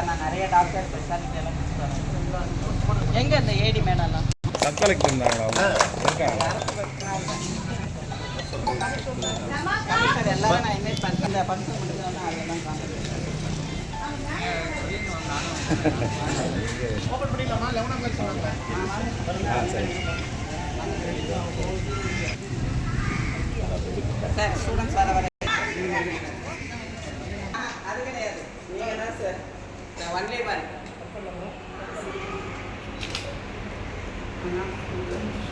நான் நிறைய doctor speciality எல்லாம் எங்கே இந்த ஏடி இருந்தாங்களா இருக்காங்க சார் எல்லாரும் நான் இன்வைட் பண்ணேன் இந்த ஃபங்க்ஷன் முடிஞ்சோன்னா அதெல்லாம் காமிக்கிறேன் ஆ சரி சார் ஸ்டூடெண்ட்ஸ் வர வர அது கிடையாது நீங்கள் தான் சார் ஒன்லி ஒன்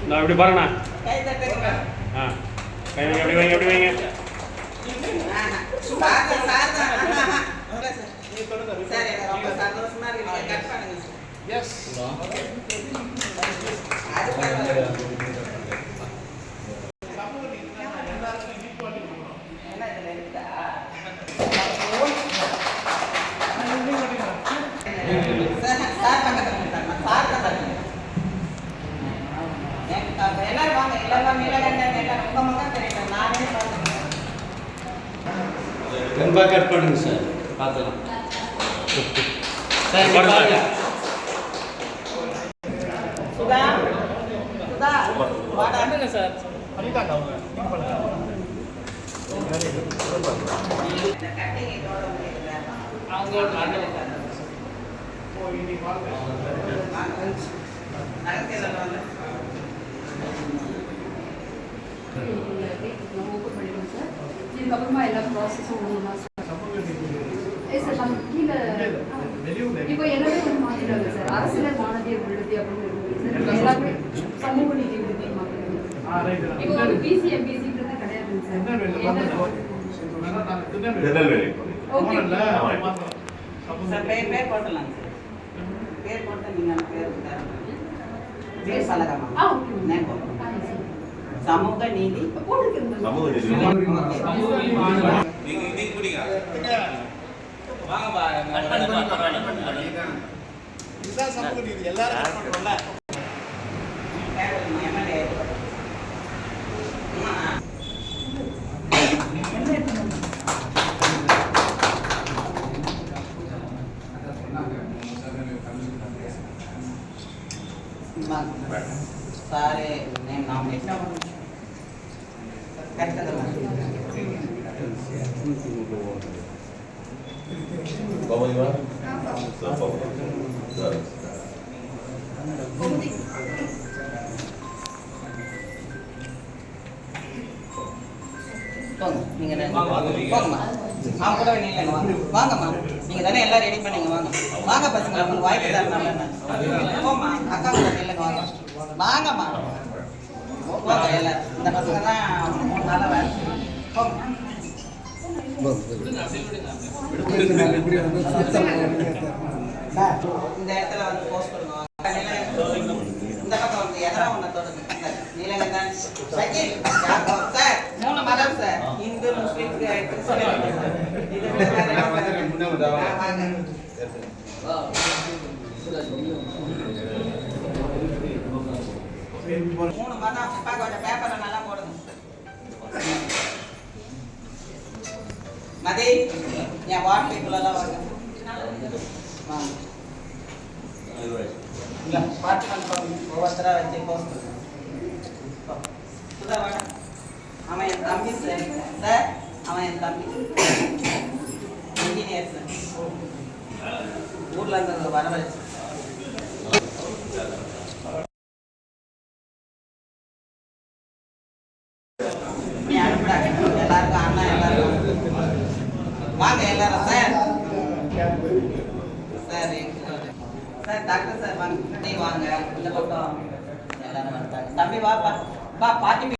நான் இப்படி பாருண்ணா. ஆ. கை வைங்க எப்படி வைங்க எப்படி வைங்க. சார் சார் தான் சார். சார் எனக்கு ரொம்ப சந்தோஷமா இருக்கு நீங்கள் கட் பண்ணுங்க சார் அப்ப எல்லாரும் வாங்க. எல்லாரும் எல்லாம் நானே பார்த்துக்கிறேன். ரொம்ப கட் பண்ணுங்க சார். பார்த்துக்கலாம். இதுக்கப்புறமா எல்லா ப்ராசஸும் ஒன்று சார் இப்போ எல்லாமே வந்து சார். அரசியல் மாணவியர் விடுதி அப்படின்னு இருக்கு. சார் எல்லாமே சமூக நீதி விடுதி மாற்றிட்டாங்க இப்போ ஒரு பிசி எம்பிசின்றது கிடையாதுங்க சார். திருநெல்வேலி ஓகே. சார் பேர் பேர் போட்டுடலாங்க சார். பேர் போட்டு பேர். பேர் பலகமா. சமூக நீதி. சமூக நீதி. எல்லாரும் సారే నేను నామినేషన్ ఖచ్చితంగా பவனிவா போங்கம்மா. அவங்க கூட நீங்க வாங்க. வாங்கம்மா. நீங்கள் தானே எல்லாம் ரெடி பண்ணீங்க. வாங்க. வாங்க பசங்க உங்களுக்கு வாய்ப்பு தரணும் போம்மா. அக்கா கூட இல்லைங்க வாங்க. வாங்கம்மா. போங்க எல்லாம் இந்த பசங்க தான் மூணு வேலை இந்த இடத்துல வந்து போஸ்ட் பண்ணுவாங்க இந்த பக்கம் வந்து எதனா ஒன்று தொடர்ந்து நீலகண்டன். சஜித் யாக்கோப் சார் மூணு மதம் சார் இந்து முஸ்லீம் கிறிஸ்டியன் இது விட வேற என்ன சார்? ஆ, வாங்க. மூணு மாதம் அப்பா கொஞ்சம் பேப்பரை நல்லா போடுங்க மதி என் வார்டு பீப்புளெல்லாம் வாங்க வாங்க பார்த்து கன்ஃபார்ம் வச்சு போஸ்ட் சுதா அவன் என் தம்பி சார் சார் அவன் என் தம்பி இன்ஜினியர் சார் ஊர்ல இருந்து வர வச்சு வாங்க எல்லாரும் சார் சார் எங்க- சார் டாக்டர் சார் வாங்க நீ வாங்க இந்த பக்கம் எல்லாரும் வந்துட்டாங்க தம்பி வாப்பா வா பாட்டி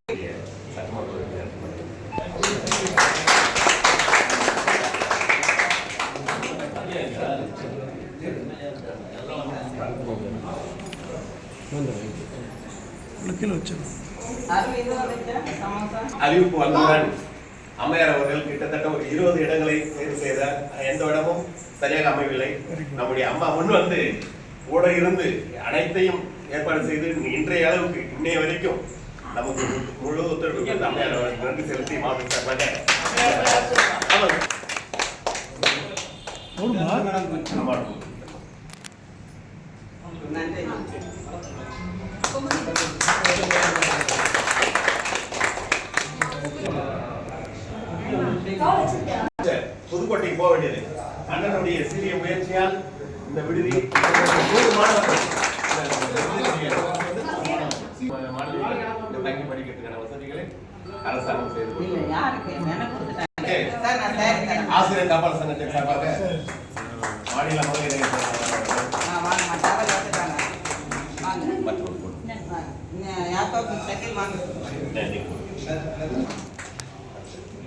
அருள் இது வந்துச்சா சமோசா அறிவிப்பு வந்தவுடன் அம்மையார் அவர்கள் கிட்டத்தட்ட ஒரு இருபது இடங்களை தேர்வு செய்தார். எந்த இடமும் சரியாக அமையவில்லை. நம்முடைய அம்மா முன் வந்து கூட இருந்து அனைத்தையும் ஏற்பாடு செய்து இன்றைய அளவுக்கு இன்னைய வரைக்கும் நமக்கு முழு ஒத்துழைப்பு கொடுத்த அம்மையார் அவர்களுக்கு நன்றி செலுத்தி மாவட்ட சார்பாக. நன்றி. சரி, புதுக்கோட்டைக்கு போக வேண்டியது. அண்ணனுடைய சிறிய முயற்சியால் இந்த விடுதி தங்கி படிக்கிறதுக்கான வசதிகளை அரசாங்கம் செய்து ஆசிரியர் காப்பாளர் சங்கத்தின் சார்பாக மாநில மகளிர் இணைய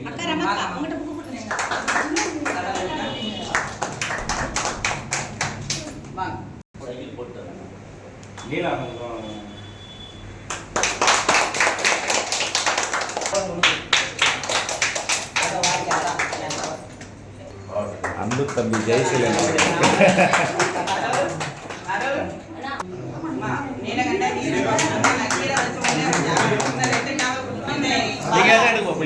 அக்கா ரமக்கா உங்ககிட்ட புக்கு கொடுத்துருங்க அன்பு தம்பி ஜெயசீலன் நீங்க எடுப்போம்